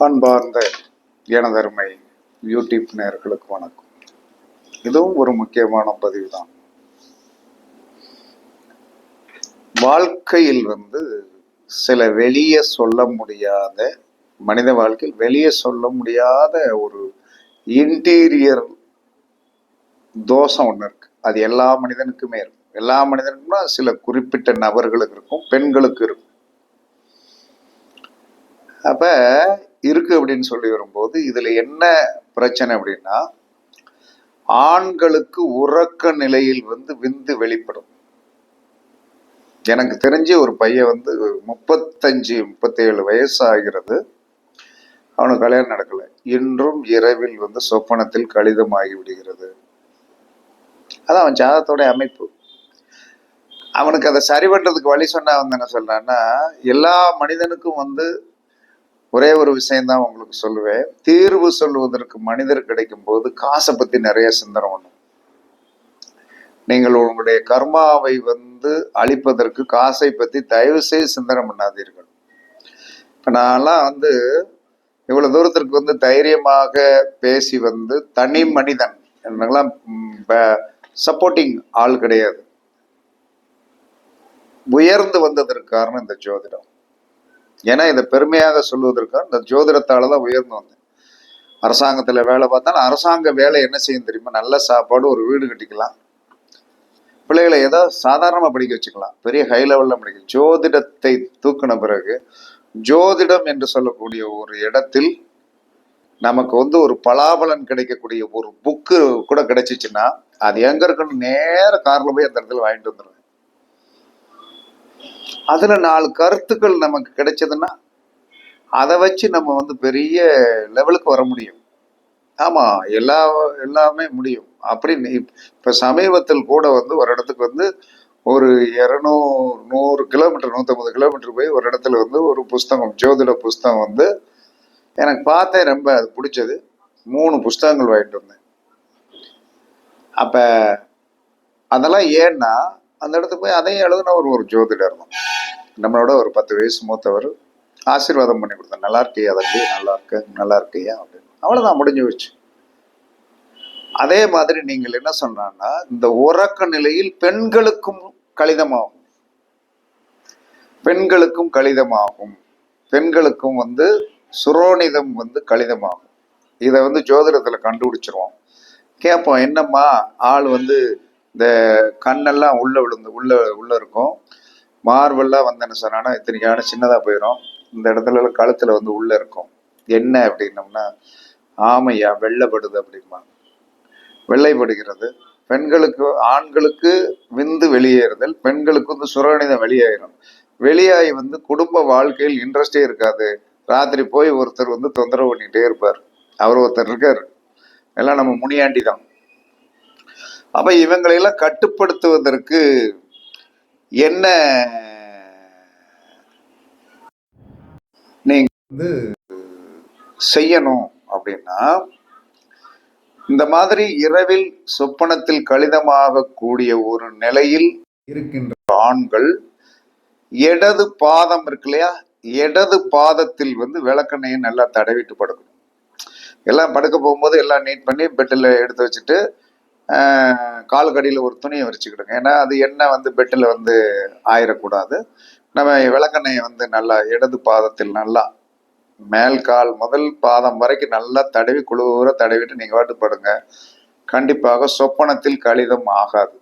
அன்பார்ந்த எனதருமை யூடியூப் நேர்களுக்கு வணக்கம். இதுவும் ஒரு முக்கியமான பதிவு தான் வாழ்க்கையில் வந்து சில வெளியே சொல்ல முடியாத மனித வாழ்க்கையில் வெளியே சொல்ல முடியாத ஒரு இன்டீரியர் தோஷம் ஒன்று இருக்கு. அது எல்லா மனிதனுக்குமே இருக்கும். எல்லா மனிதனுக்கும்னா சில குறிப்பிட்ட நபர்களுக்கு இருக்கும் பெண்களுக்கு இருக்கும். அப்ப இருக்கு அப்படின்னு சொல்லி வரும்போது இதுல என்ன பிரச்சனை அப்படின்னா ஆண்களுக்கு உறக்க நிலையில் வந்து விந்து வெளிப்படும். எனக்கு தெரிஞ்சு ஒரு பையன் வந்து முப்பத்தஞ்சு முப்பத்தேழு வயசு ஆகிறது அவனுக்கு கல்யாணம் நடக்கலை. இன்றும் இரவில் வந்து சொப்பனத்தில் கடிதமாகி விடுகிறது. அது அவன் ஜாதத்தோட அமைப்பு. அவனுக்கு அதை சரி பண்றதுக்கு வழி சொன்னா வந்து என்ன சொல்றான்னா எல்லா மனிதனுக்கும் வந்து ஒரே ஒரு விஷயம்தான் உங்களுக்கு சொல்லுவேன். தீர்வு சொல்லுவதற்கு மனிதர் கிடைக்கும் போது காசை பத்தி நிறைய சிந்தனை பண்ணும் நீங்கள் உங்களுடைய கர்மாவை வந்து அழிப்பதற்கு காசை பத்தி தயவு செய்து சிந்தனை பண்ணாதீர்கள். இப்ப நான்லாம் வந்து இவ்வளவு தூரத்திற்கு வந்து தைரியமாக பேசி வந்து தனி மனிதன். எனக்கெல்லாம் சப்போர்ட்டிங் ஆள் கிடையாது. உயர்ந்து வந்ததற்கு காரணம் இந்த ஜோதிடம். ஏன்னா இதை பெருமையாக சொல்வதற்காக இந்த ஜோதிடத்தால தான் உயர்ந்து வந்தேன். அரசாங்கத்தில் வேலை பார்த்தாலும் அரசாங்க வேலை என்ன செய்யும் தெரியுமா? நல்ல சாப்பாடு ஒரு வீடு கட்டிக்கலாம். பிள்ளைகளை ஏதோ சாதாரணமாக படிக்க வச்சுக்கலாம். பெரிய ஹை லெவலில் படிக்க ஜோதிடத்தை தூக்கின பிறகு ஜோதிடம் என்று சொல்லக்கூடிய ஒரு இடத்தில் நமக்கு வந்து ஒரு பலாபலன் கிடைக்கக்கூடிய ஒரு புக்கு கூட கிடைச்சிச்சுன்னா அது எங்க இருக்குன்னு நேர கார்ல போய் அந்த இடத்துல வாங்கிட்டு வந்துடுவேன் அதில் நாலு கருத்துக்கள் நமக்கு கிடைச்சதுன்னா அதை வச்சு நம்ம வந்து பெரிய லெவலுக்கு வர முடியும். ஆமாம் எல்லா எல்லாமே முடியும். அப்படின்னு இப்போ சமீபத்தில் கூட வந்து ஒரு இடத்துக்கு வந்து ஒரு இரநூறு நூறு கிலோமீட்டர் நூற்றம்பது கிலோமீட்டர் போய் ஒரு இடத்துல வந்து ஒரு புஸ்தகம் ஜோதிட புஸ்தகம் வந்து எனக்கு பார்த்தேன் ரொம்ப அது பிடிச்சது. மூணு புஸ்தகங்கள் வாங்கிட்டு வந்தேன். அப்போ அதெல்லாம் ஏன்னா அந்த இடத்துக்கு போய் அதையும் எழுதுன ஒரு ஒரு ஜோதிடர் தான். நம்மளோட ஒரு பத்து வயசு மூத்தவர் ஆசீர்வாதம் பண்ணி கொடுத்தேன் நல்லா இருக்கியா தம்பி? நல்லா இருக்க? நல்லா இருக்கியா? அப்படின்னு. அவ்வளோதான் முடிஞ்சு வச்சு அதே மாதிரி நீங்கள் என்ன சொன்னா இந்த உறக்க நிலையில் பெண்களுக்கும் கழிதமாகும் பெண்களுக்கும் கழிதமாகும் பெண்களுக்கும் வந்து சுரோனிதம் வந்து கழிதமாகும் இதை வந்து ஜோதிடத்தில் கண்டுபிடிச்சிருவோம். கேட்போம் என்னம்மா ஆள் வந்து இந்த கண்ணெல்லாம் உள்ள விழுந்து உள்ள உள்ள இருக்கும். மார்பெல்லாம் வந்து என்ன சொன்னான்னா இத்தனைக்கான சின்னதாக போயிடும் இந்த இடத்துல கழுத்தில் வந்து உள்ள இருக்கும். என்ன அப்படின்னம்னா ஆமையா வெள்ளைப்படுது அப்படிமா வெள்ளைப்படுகிறது. பெண்களுக்கு ஆண்களுக்கு விந்து வெளியேறுதல் பெண்களுக்கு வந்து சுரகணிதம் வெளியேறும் வெளியாகி வந்து குடும்ப வாழ்க்கையில் இன்ட்ரெஸ்டே இருக்காது. ராத்திரி போய் ஒருத்தர் வந்து தொந்தரவு பண்ணிகிட்டே இருப்பார். அவர் ஒருத்தர் இருக்கார். எல்லாம் நம்ம முனியாண்டி தான். அப்ப இவங்களையெல்லாம் கட்டுப்படுத்துவதற்கு என்ன நீங்க வந்து செய்யணும் அப்படின்னா இந்த மாதிரி இரவில் சொப்பனத்தில் கழிதமாக கூடிய ஒரு நிலையில் இருக்கின்ற ஆண்கள் இடது பாதம் இருக்கு இல்லையா? இடது பாதத்தில் வந்து விளக்கெண்ணையை நல்லா தடவிட்டு படுக்கணும். எல்லாம் படுக்க போகும்போது எல்லாம் நீட் பண்ணி பெட்டில் எடுத்து வச்சுட்டு கால்கடியில் ஒரு துணியை விரிச்சுக்கிடுங்க. ஏன்னா அது எண்ணெய் வந்து பெட்டில் வந்து ஆயிடக்கூடாது நம்ம விளக்கெண்ணெயை வந்து நல்லா இடது பாதத்தில் நல்லா மேல் கால் முதல் பாதம் வரைக்கும் நல்லா தடவி குழுவுற தடவிட்டு நீங்கள் வாட்டுப்படுங்க கண்டிப்பாக சொப்பனத்தில் கழிதம் ஆகாது.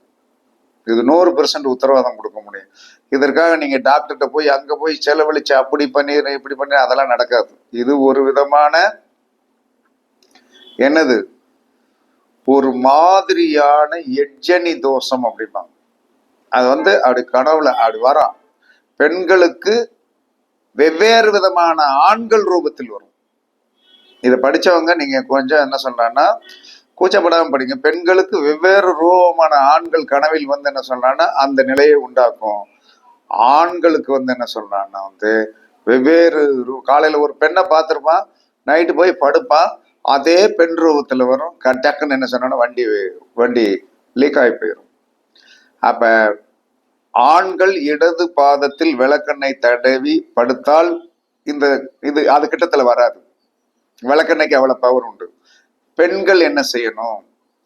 இது நூறு பெர்சன்ட் உத்தரவாதம் கொடுக்க முடியும். இதற்காக நீங்கள் டாக்டர்கிட்ட போய் அங்கே போய் செலவழிச்சு அப்படி பண்ணிடுறேன் இப்படி பண்ணி அதெல்லாம் நடக்காது. இது ஒரு விதமான என்னது? ஒரு மாதிரியான எட்ஜனி தோஷம் அப்படிம்பாங்க. அது வந்து அப்படி கனவுல அப்படி வரும் பெண்களுக்கு வெவ்வேறு விதமான ஆண்கள் ரூபத்தில் வரும். இதை படிச்சவங்க நீங்க கொஞ்சம் என்ன சொல்றாங்கன்னா கூச்சப்படாம படிங்க. பெண்களுக்கு வெவ்வேறு ரூபமான ஆண்கள் கனவில் வந்து என்ன சொல்றாங்கன்னா அந்த நிலையை உண்டாக்கும். ஆண்களுக்கு வந்து என்ன சொல்றான்னா வந்து வெவ்வேறு ரூ- காலையில ஒரு பெண்ணை பார்த்துருப்பான் நைட்டு போய் படுப்பான் அதே பெண் ரூபத்துல வரும். டக்குன்னு என்ன சொன்னா வண்டி வண்டி லீக் ஆகி போயிடும் அப்ப ஆண்கள் இடது பாதத்தில் விளக்கெண்ணெய் தடவி படுத்தால் இந்த இது அது கிட்டத்துல வராது. விளக்கெண்ணெய்க்கு அவ்வளோ பவர் உண்டு. பெண்கள் என்ன செய்யணும்?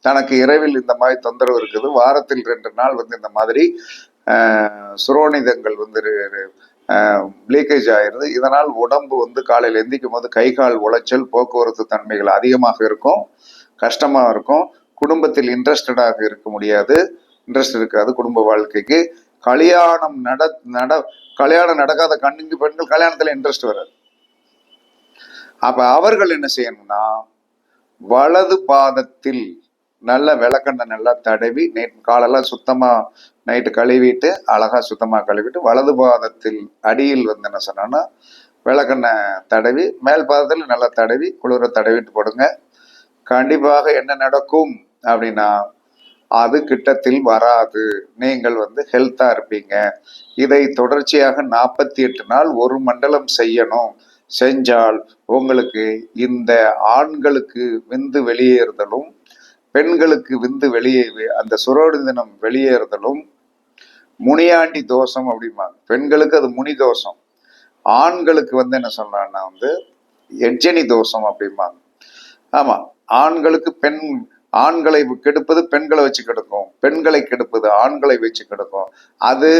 தனக்கு இரவில் இந்த மாதிரி தொந்தரவு இருக்குது. வாரத்தில் ரெண்டு நாள் வந்து இந்த மாதிரி ஆஹ், சுரோனிதங்கள் வந்து லீக்கேஜ் ஆயிடுது. இதனால் உடம்பு வந்து காலையில் எந்திக்கும் போது கை கால் உளைச்சல் போக்குவரத்து தன்மைகள் அதிகமாக இருக்கும் கஷ்டமாக இருக்கும். குடும்பத்தில் இன்ட்ரெஸ்டடாக இருக்க முடியாது. இன்ட்ரெஸ்ட் இருக்காது குடும்ப வாழ்க்கைக்கு. கல்யாணம் நட நட கல்யாணம் நடக்காத கண்ணுக்கு பெண்கள் கல்யாணத்தில் இன்ட்ரெஸ்ட் வராது. அப்போ அவர்கள் என்ன செய்யணும்னா வலது பாதத்தில் நல்ல விளக்கெண்ணெய் நல்லா தடவி நைட் காலெல்லாம் சுத்தமாக நைட்டு கழுவிட்டு அழகாக சுத்தமாக கழுவிட்டு வலது பாதத்தில் அடியில் வந்து என்ன சொன்னோன்னா விளக்கெண்ணெய் தடவி மேல் பாதத்தில் நல்லா தடவி குளிர தடவிட்டு போடுங்க. கண்டிப்பாக என்ன நடக்கும் அப்படின்னா அது கிட்டத்தில் வராது. நீங்கள் வந்து ஹெல்த்தாக இருப்பீங்க. இதை தொடர்ச்சியாக நாற்பத்தி எட்டு நாள் ஒரு மண்டலம் செய்யணும். செஞ்சால் உங்களுக்கு இந்த ஆண்களுக்கு விந்து வெளியேறுதலும் பெண்களுக்கு விந்து வெளியே அந்த சுரோடு தினம் வெளியேறுதலும் முனியாண்டி தோஷம் அப்படிம்பாங்க. பெண்களுக்கு அது முனி தோஷம். ஆண்களுக்கு வந்து என்ன சொல்றாங்கன்னா வந்து எட்ஜனி தோஷம் அப்படிம்பாங்க. ஆமா ஆண்களுக்கு பெண் ஆண்களை கெடுப்பது பெண்களை வச்சு கெடுக்கும். பெண்களை கெடுப்பது ஆண்களை வச்சு கெடுக்கும். அது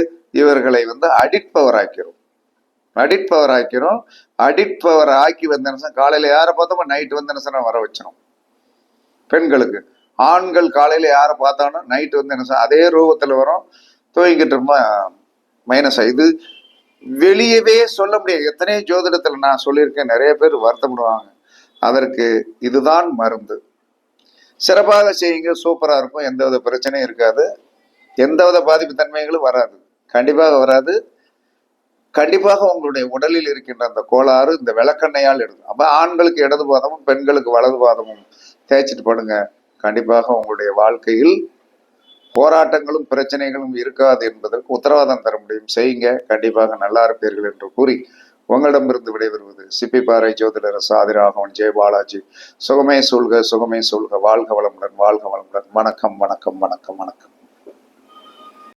இவர்களை வந்து அடிப்பவர் ஆக்கிரும். அடிப்பவர் ஆக்கிரும். அடிப்பவர் ஆக்கி வந்த நிமிஷம் காலையில யாரை பார்த்தோமோ நைட்டு வந்து நிமிஷம் வர வச்சிடும் பெண்களுக்கு. ஆண்கள் காலையில யாரை பார்த்தானோ நைட்டு வந்து என்ன அதே ரூபத்தில் வரும். துவங்கிட்டு இருப்பா மைனஸ் இது வெளியவே சொல்ல முடியாது. எத்தனை ஜோதிடத்தில் நான் சொல்லியிருக்கேன். நிறைய பேர் வருத்தப்படுவாங்க. அதற்கு இதுதான் மருந்து. சிறப்பாக செய்யுங்க. சூப்பராக இருக்கும். எந்தவித பிரச்சனையும் இருக்காது. எந்தவித பாதிப்பு தன்மைகளும் வராது. கண்டிப்பாக வராது. கண்டிப்பாக உங்களுடைய உடலில் இருக்கின்ற அந்த கோளாறு இந்த விளக்கெண்ணையால் எடுக்கும். அப்போ ஆண்களுக்கு இடது பாதமும் பெண்களுக்கு வலது பாதமும் தேய்ச்சிட்டு படுங்க. கண்டிப்பாக உங்களுடைய வாழ்க்கையில் போராட்டங்களும் பிரச்சனைகளும் இருக்காது என்பதற்கு உத்தரவாதம் தர முடியும். செய்யுங்க. கண்டிப்பாக நல்லா இருப்பீர்கள் என்று கூறி உங்களிடமிருந்து விடைபெறுவது சிப்பிப்பாறை ஜோதிடர் சாதிராகவன் ஜெய பாலாஜி. சுகமே சொல்க சுகமே சொல்க வாழ்க வளமுடன் வாழ்க வளமுடன். வணக்கம் வணக்கம் வணக்கம் வணக்கம்.